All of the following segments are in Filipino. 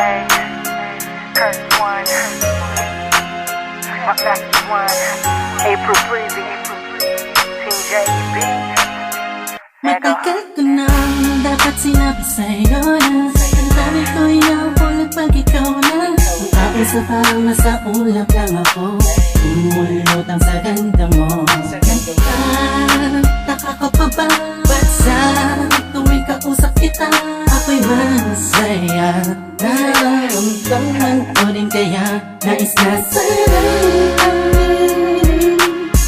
Lay, Kurt One, Mac One, April Breezy, Team JB. Matagal ko nang dapat sinabi sa'yo na Ang dami ko inahulog pag ikaw na aking sa parang nasa ulap lang ako Umulot ang sa ganda mo Ah, Taka ka pa ba? Ko rin kaya Nais na sa'yo.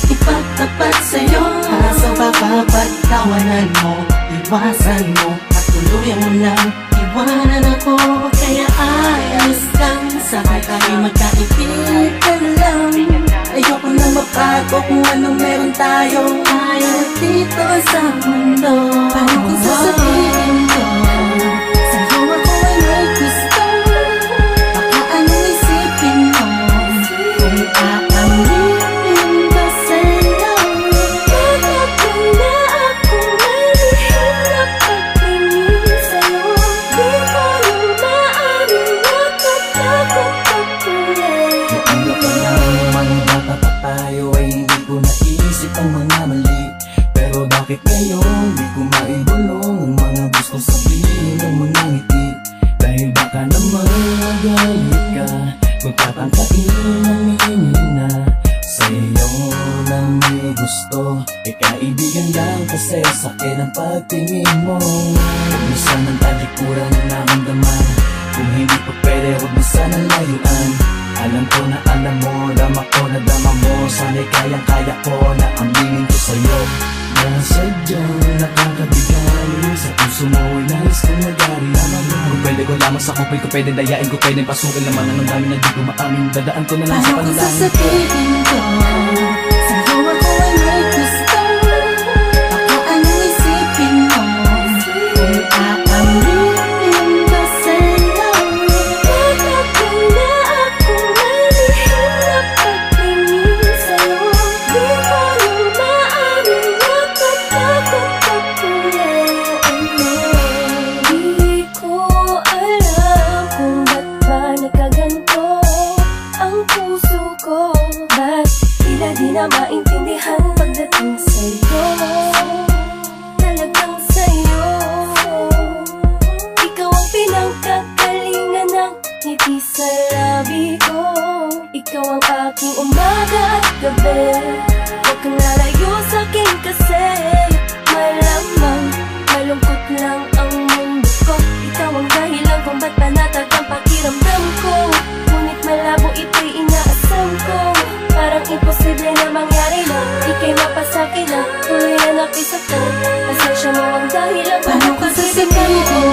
Ipagtapat sa'yo Kaso papapagtawanan mo Iwasan mo At tuluyan mo lang Iwanan ako. Kaya ayos lang Sa akin tayo magkaibigan lang. Ayoko na mapago Kung anong meron tayo. Ayaw dito sa mundo. Paano kung sasabihin Pero bakit ngayon di ko maibulong ang mga gusto sabihin ng mga ngiti? Dahil baka naman magalit ka Magtatangkain aminin na Sa iyo lang may gusto. E kaibigan lang kasi sa akin ang pagtingin mo. Huwag sanang talikuran ang naramdaman. Kung hindi pa pwede huwag mo sanang layuan. Alam ko na alam mo, dama ko na dama mo. Sana'y kayang-kaya ko na aminin ko sa'yo Na sadyang nakakabigali Sa puso mo ay nais kong nagari Kung pwede ko lamang sa kupil ko pwede dayain ko Pwede pasukin naman ang dami na di ko maamin Dadaan ko na lang sa Paano kung panalangin sasabihin ko maintindihan pagdating sa'yo. Talagang sa'yo. Ikaw ang pinagkakalingan ng ngiti sa labi ko. Ikaw ang aking umaga at gabi Posible na mangyari na Di kayo mapasakit na Tuloy na napisok na Pasensya mo ang dahilan Paano ka sa simulan ko?